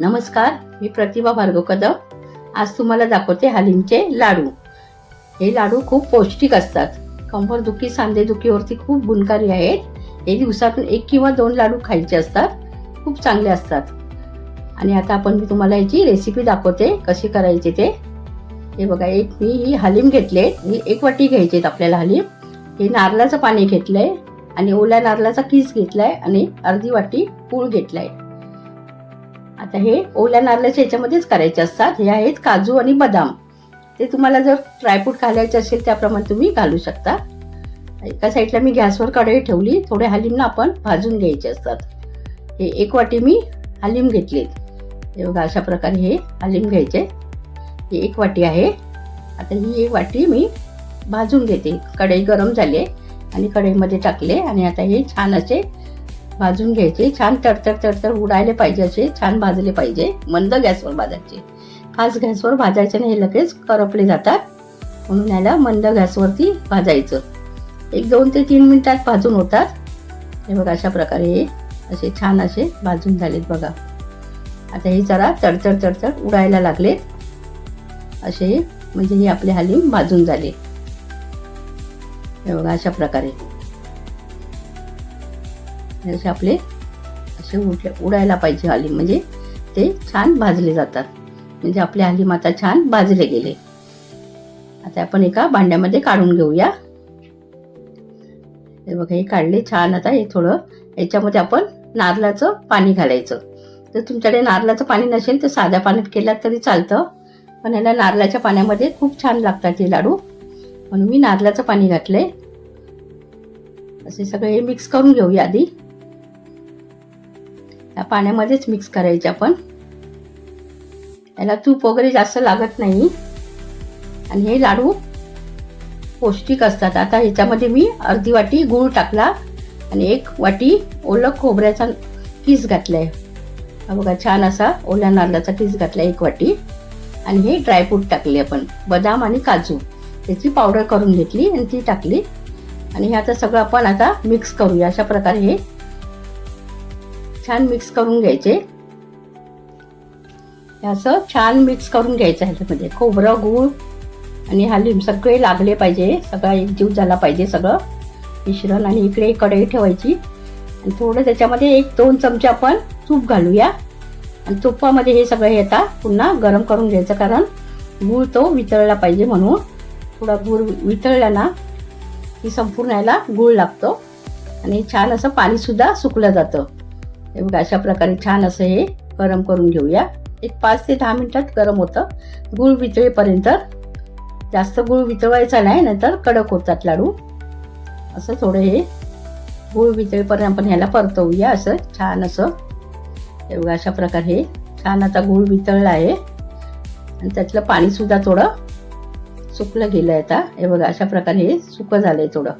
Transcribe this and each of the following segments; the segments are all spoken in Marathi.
नमस्कार मी प्रतिभा भार्गव कदम आज तुम्हाला दाखवते हालिमचे लाडू. हे लाडू खूप पौष्टिक असतात. कंबरदुखी सांधेदुखीवरती खूप गुणकारी आहेत. हे दिवसातून एक किंवा दोन लाडू खायचे असतात. खूप चांगले असतात. आणि आता आपण मी तुम्हाला याची रेसिपी दाखवते कशी करायची ते. हे बघा एक मी ही हलीम घेतले. मी एक वाटी घ्यायची आहेत आपल्याला हलीम. हे नारळाचं पाणी घेतलंय आणि ओल्या नारळाचा किस घेतलाय आणि अर्धी वाटी पूळ घेतलाय. आता हे ओल्या नारळाच्या ह्याच्यामध्येच करायचे असतात. हे आहेत काजू आणि बदाम. ते तुम्हाला जर ड्रायफ्रूट घालायचे असेल त्याप्रमाणे तुम्ही घालू शकता. एका साईडला मी गॅसवर कढई ठेवली. थोडे हलीमना आपण भाजून घ्यायचे असतात. हे एक वाटी मी हलीम घेतलेत. हे बघा अशा प्रकारे हे हलीम घ्यायचे. हे एक वाटी आहे. आता ही एक वाटी मी भाजून घेते. कढई गरम झाली आहे आणि कढईमध्ये टाकले आणि आता हे छान असे भाजून घ्यायचे. छान तडतड तडतड उडायले पाहिजे असे छान भाजले पाहिजे. मंद गॅसवर भाजायचे. फास्ट गॅसवर भाजायचे नाही हे लगेच करपले जातात. म्हणून याला मंद गॅसवरती भाजायचं. एक दोन ते तीन मिनिटात भाजून होतात. हे बघा अशा प्रकारे हे असे छान असे भाजून झालेत बघा. आता हे जरा तडतड तडतड उडायला लागलेत असे म्हणजे हे आपले हलीम भाजून झाले. हे बघा अशा प्रकारे. असे आपले असे उड उडायला पाहिजे आली. म्हणजे ते छान भाजले जातात. म्हणजे आपले आली माता छान भाजले गेले. आता आपण एका भांड्यामध्ये काढून घेऊया. हे बघा हे काढले छान. आता हे थोडं याच्यामध्ये आपण नारळाचं पाणी घालायचं. जर तुमच्याकडे नारळाचं पाणी नसेल तर साध्या पाण्यात केलात तरी चालतं. पण याला नारळाच्या पाण्यामध्ये खूप छान लागतात हे लाडू. म्हणून मी नारळाचं पाणी घातले असे सगळे मिक्स करून घेऊया आधी. या पाण्यामध्येच मिक्स करायचे आपण. याला तूप वगैरे जास्त लागत नाही. आणि हे लाडू पौष्टिक असतात. आता ह्याच्यामध्ये मी अर्धी वाटी गूळ टाकला आणि एक वाटी ओलं खोबऱ्याचा किस घातलाय. आहे बघा छान असा ओल्या नारळाचा किस घातला एक वाटी. आणि हे ड्रायफ्रूट टाकले आपण बदाम आणि काजू. त्याची पावडर करून घेतली आणि ती टाकली. आणि हे आता सगळं आपण आता मिक्स करूया. अशा प्रकारे हे छान मिक्स करून घ्यायचे. हे असं छान मिक्स करून घ्यायचं ह्याच्यामध्ये खोबरं गूळ आणि हलीम सगळे लागले पाहिजे. सगळा एकजीव झाला पाहिजे सगळं. मिश्रण आणि इकडे कढई ठेवायची. आणि थोडं त्याच्यामध्ये एक दोन चमचे आपण तूप घालूया. आणि तुपामध्ये हे सगळं हे आता पुन्हा गरम करून घ्यायचं कारण गूळ तो वितळला पाहिजे म्हणून. थोडा गूळ वितळला ना की संपूर्ण याला गूळ लागतो. आणि छान असं पाणीसुद्धा सुकलं जातं. हे बघा अशा प्रकारे छान असं हे गरम करून घेऊया. एक पाच ते दहा मिनिटात गरम होतं. गूळ वितळेपर्यंत जास्त गूळ वितळवायचा नाही नंतर कडक होतात लाडू. असं थोडं हे गूळ वितळेपर्यंत आपण ह्याला परतवूया असं छान असं. हे बघा अशा प्रकारे हे छान आता गूळ वितळला आहे. आणि त्यातलं पाणीसुद्धा थोडं सुकलं गेलं आहे आता. हे बघा अशा प्रकारे हे सुकं झालंय थोडं.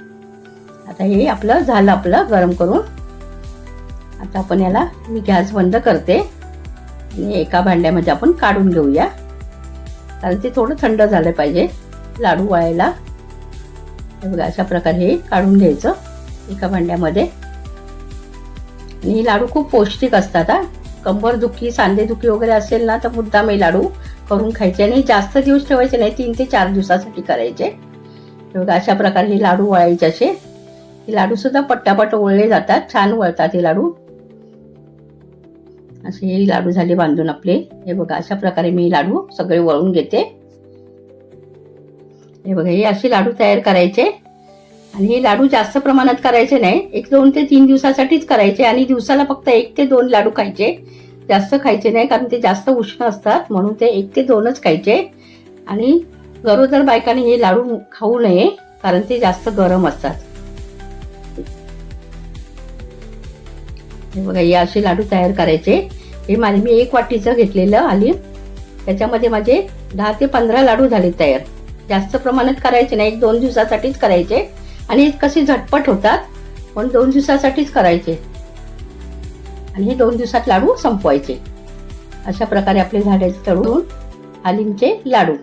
आता हे आपलं झालं आपलं गरम करून. आता आपण याला मी गॅस बंद करते. आणि एका भांड्यामध्ये आपण काढून घेऊया. कारण ते थोडं थंड झालं पाहिजे. लाडू वळायला. बघा अशा प्रकारे हे काढून घ्यायचं एका भांड्यामध्ये. आणि हे लाडू खूप पौष्टिक असतात हा. कंबर दुखी सांधेदुखी वगैरे असेल ना तर मुद्दाम हे लाडू करून खायचे. आणि जास्त दिवस ठेवायचे नाही तीन ते चार दिवसासाठी करायचे. बघा अशा प्रकारे हे लाडू वळायचे असे. हे लाडूसुद्धा पट्टापट वळले जातात छान वळतात हे लाडू. असे हे लाडू झाले बांधून आपले. हे बघा अशा प्रकारे मी लाडू सगळे वळून घेते. हे बघा हे असे लाडू तयार करायचे. आणि हे लाडू जास्त प्रमाणात करायचे नाही. एक दोन ते तीन दिवसासाठीच करायचे आणि दिवसाला फक्त एक ते दोन लाडू खायचे. जास्त खायचे नाही कारण ते जास्त उष्ण असतात म्हणून ते एक ते दोनच खायचे. आणि गरोदर बायकांनी हे लाडू खाऊ नये कारण ते जास्त गरम असतात. बघा हे असे लाडू तयार करायचे. हे माझे मी एक वाटीचं घेतलेलं आली. त्याच्यामध्ये माझे दहा ते पंधरा लाडू झाले तयार. जास्त प्रमाणात करायचे नाही एक दोन दिवसासाठीच करायचे. आणि कसे झटपट होतात पण दोन दिवसासाठीच करायचे. आणि हे दोन दिवसात लाडू संपवायचे. अशा प्रकारे आपले झाडे तळून हालिमचे लाडू.